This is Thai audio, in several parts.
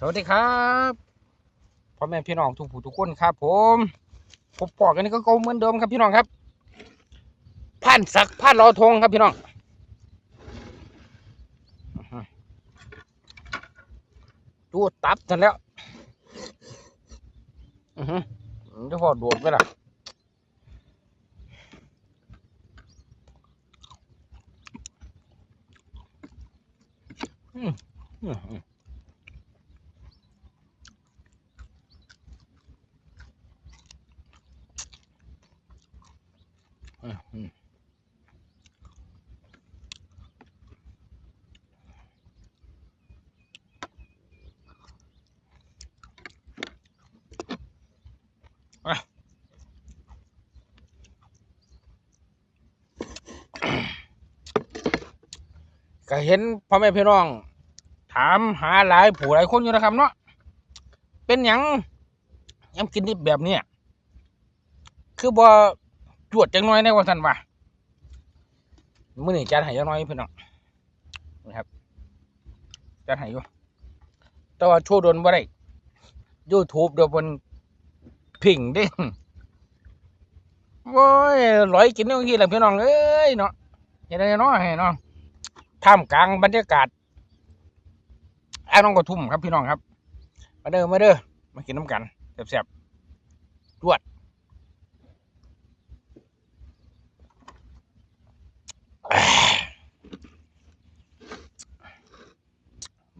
สวัสดีครับพ่อแม่พี่น้องทุกผู้ทุกคนครับ ผมพบปอกันนี่ก็เก่าเหมือนเดิมครับพี่น้องครับผ่านสักผ่านรอทงครับพี่น้องดูตับกันแล้วอือหือเจะพอโดดไปล่ะอืมอืมอืม อืมอืมอะ ก็เห็นพ่อแม่พี่น้อง ถามหาหลายผู้หลายคนอยู่นะครับเนาะเป็นหยังยังกินดิบแบบเนี้ยคือบ่ จวดจังน้อยในวันสันว่ามื่อนี้จัดให้จังน้อยเพื่อนน้องนะครับจัดให้อยู่แต่ว่าโชว์โดนบ่ได้ยูทูบเดี๋ยวมันผิงเด้งโอ้ยร้อยกินเรื่องที่แหละพี่น้องเอ้ยเนาะเห็นอะไรเนาะให้เนาะท่ามกลางบรรยากาศไอ้น้องกระทุ่มครับพี่น้องครับ มาเด้อมาเด้อมากินน้ำกันแซ่บๆจวด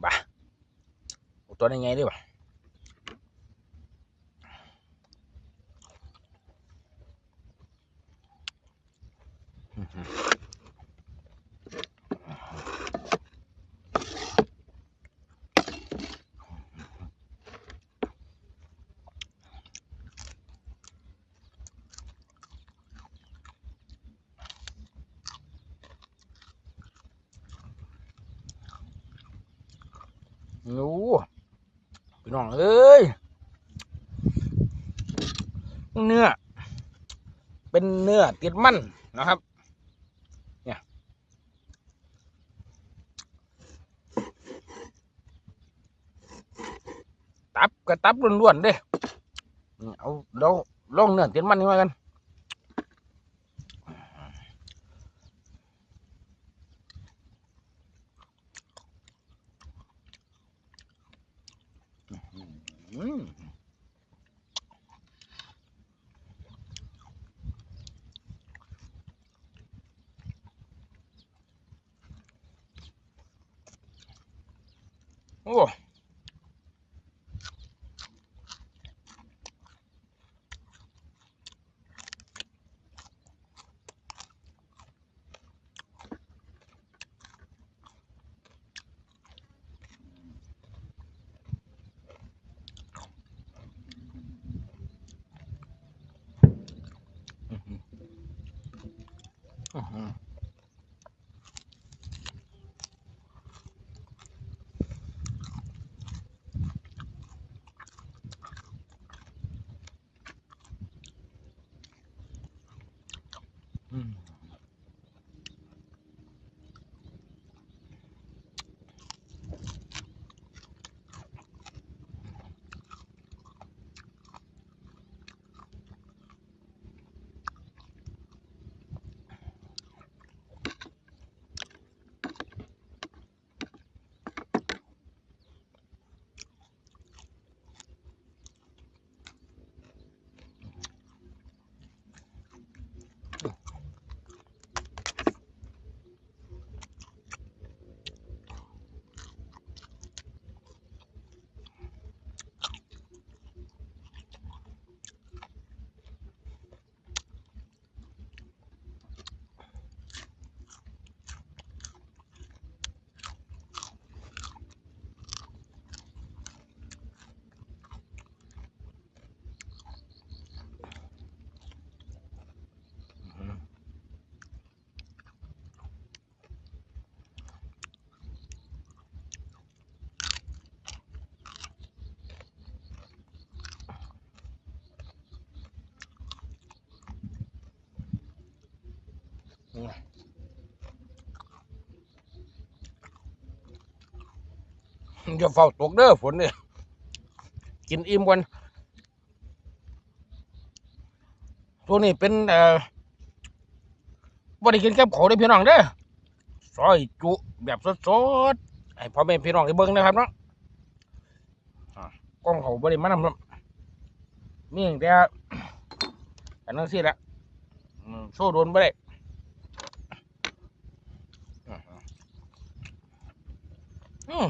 บ้าตัวนี้ไงดีวะ โอ้พี่น้องเอ้ยเนื้อ เป็นเนื้อติดมันนะครับ เนี่ยตับกับตับล้วนๆเด้เอาเราลองเนื้อติดมันนี่มากัน อืม โอย่าเฝ้าตกเด้อฝนเนี่ยกินอิ่มก่อนช่วนี้เป็นเอ่อบ่ได้กินแก้บเขาได้พี่น้องเด้อซอยจุแบบสดๆให้พ่อแม่พี่น้องได้เบิ่งนะครับเนาะอ่ากล้องเขาบ่ได้มานำนาะมีอย่างแต่อันนั้นสิละโซ่โดนบ่ได้อืม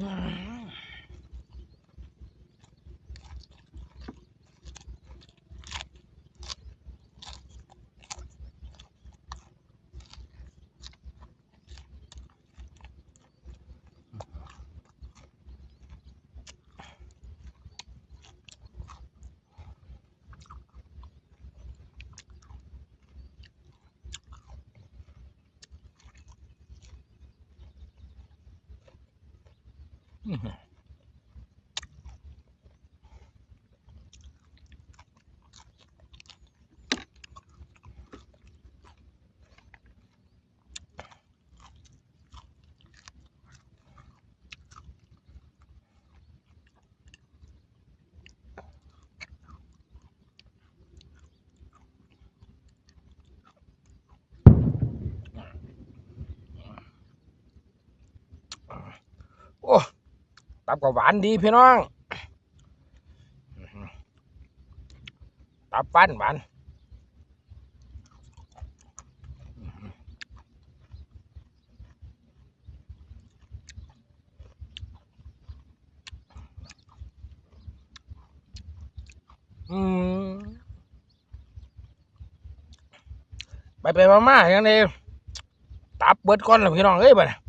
โ evening now. ตับก็หวานดีพี่น้อง ตับปั้นหวานอืมไปไปมามาอย่างนี้ตับเบิดก้อนแล้วพี่น้องเอ้ยบ่เนี่ย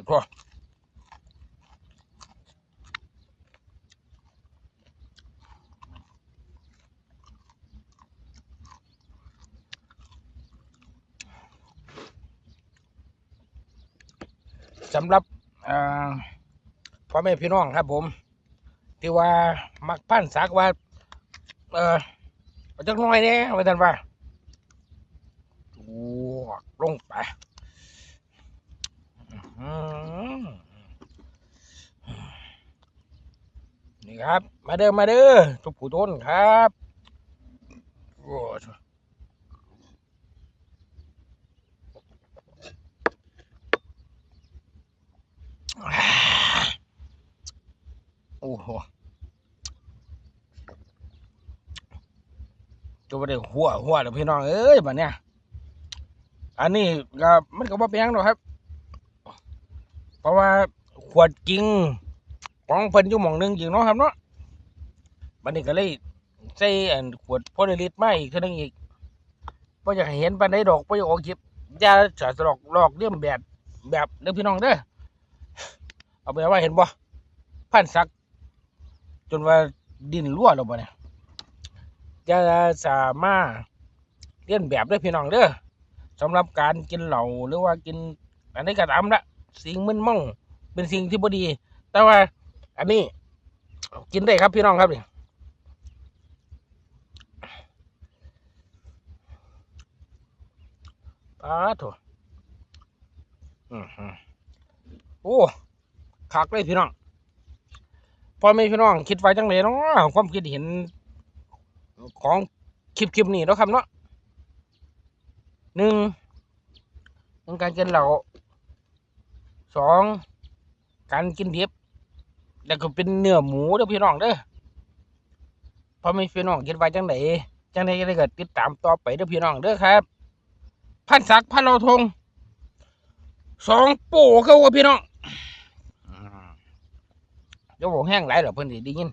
โอ้โหสำหรับพ่อแม่พี่น้องครับผม ที่ว่ามักพันสักว่า เออเอาจักน้อยเนี่ยว่าท่านว่าโอ้ลงไป อืมนี่ ครับ มาเด้อมาเด้อทุกผู้ต้นครับโอ้โอ้โหจะไปได้หัวหัวเดี๋ยวพี่น้องเอ้ยแบัดเนี้ยอันนี้ก็มันก็บ่เป็นหยังหรอกครับ เพราะว่าขวดจริง ของเพิ่นอยู่หม่องหนึงจริงเนาะครับเนาะบัดนี้ก็เลยใส่อันขวดโพลิลิตมาอีกเท่านึงอีกบ่อยากให้เห็นปานใดดอกบ่อยากออกคลิปอย่าจะสลอกลอกเลียมแบบแบบเด้อพี่น้องเด้อเอาไปว่าเห็นบ่พันสัก จนว่าดินรั่วแล้วบ่เนี่ยจะสามารถเลียนแบบเด้พี่น้องเด้อสำหรับการกินเหล้าหรือว่ากินอันนี้ก็ตามละสิ่งมึนเมองเป็นสิ่งที่บดี แต่ว่า อันนี้ กินได้ครับพี่น้องครับนี่ปาโถอือหือโอ้คักเลยพี่น้องพ่อแม่พี่น้องคิดไว้จังเลยเนาะความคิดเห็นของคลิปคลิปนี้เนาะครับเนาะหนึ่งการกินเหล้าสองการกินเดิบ แล้วก็เป็นเนื้อหมูเด้อพี่น้องเด้อพอมีพี่น้องคิดไว้จังไหนจังไหนก็ได้ก็ติดตามต่อไปเด้อพี่น้องเด้อครับ พันศักดิ์พันเราทงสองโป้เข้ากับพี่น้องอืมเดี๋ยวผมแห้งไหลายเหรอเพื่อนสิได้ยิน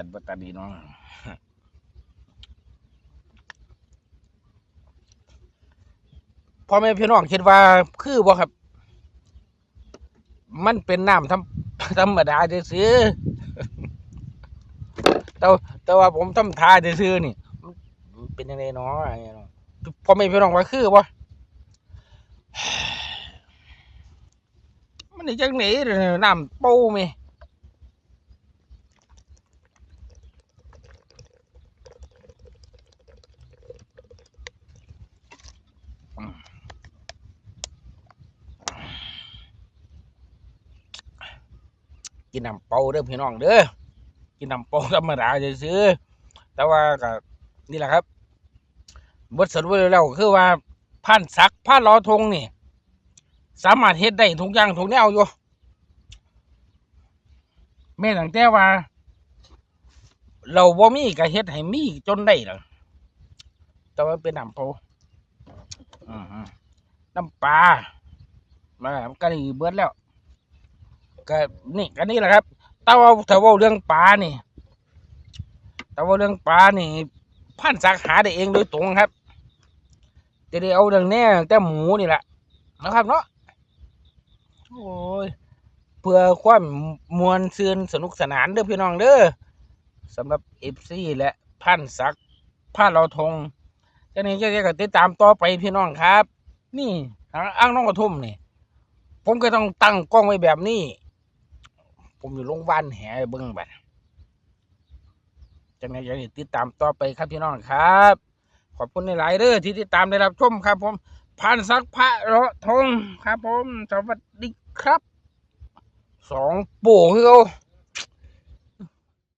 กันบัตาดีเนาะพ่อแม่พี่น้องคิดว่าคือบ่ครับ มันเป็นน้ำธรรมธรรมดาซื้อแต่แต่ว่าผมทำทาซื้อนี่เป็นยังไงเนาะอะไรเนาะพ่อแม่พี่น้องว่าคือบ่มันนี่จังไหนเด้อน้ำปูไหม กินน้ำเปาเด้อพี่น้องเด้อกินน้ำเปาธรรมดาซื้อแต่ว่าก็นี่แหละครับบทสรุปแล้วคือว่าผ่านสักผ่านล้อทงนี่ สามารถเฮ็ดได้ทุกอย่างทุกแนวอยู่แม่ตั้งแต่ว่า เราบ่มีก็เฮ็ดให้มีจนได้ล่ะแต่ว่าเป็นน้ำเปาน้ำปลามาก็นี่เบิดแล้ว ก็นี่ก็นี่แหละครับแต่ว่าถ้าเว่าเรื่องปลานี่แต่ว่าเรื่องปลานี่พันสักหาได้เองโดยตรงครับ จะได้เอาเรื่องแน่แต่หมูนี่แหละนะครับเนาะโอ้ยเพื่อความมวลซื่นสนุกสนานเด้อพี่น้องเด้อสำหรับเอฟซีและพันสักพันเราทงจะนี่จะก็ติดตามต่อไปพี่น้องครับ นี่อ้างน้องกระทุ่มนี่ ผมก็ต้องตั้งกล้องไว้แบบนี้ ผมอยู่โรงพยาบาลแห่เบิ้งบัดจังไงจะได้ติดตามต่อไปครับพี่น้องครับ ขอบคุณในหลายๆเด้อที่ติดตามได้รับชมครับ ผมผ่านซักพระเราะทงครับ ผมสวัสดีครับสองปู่คือเขา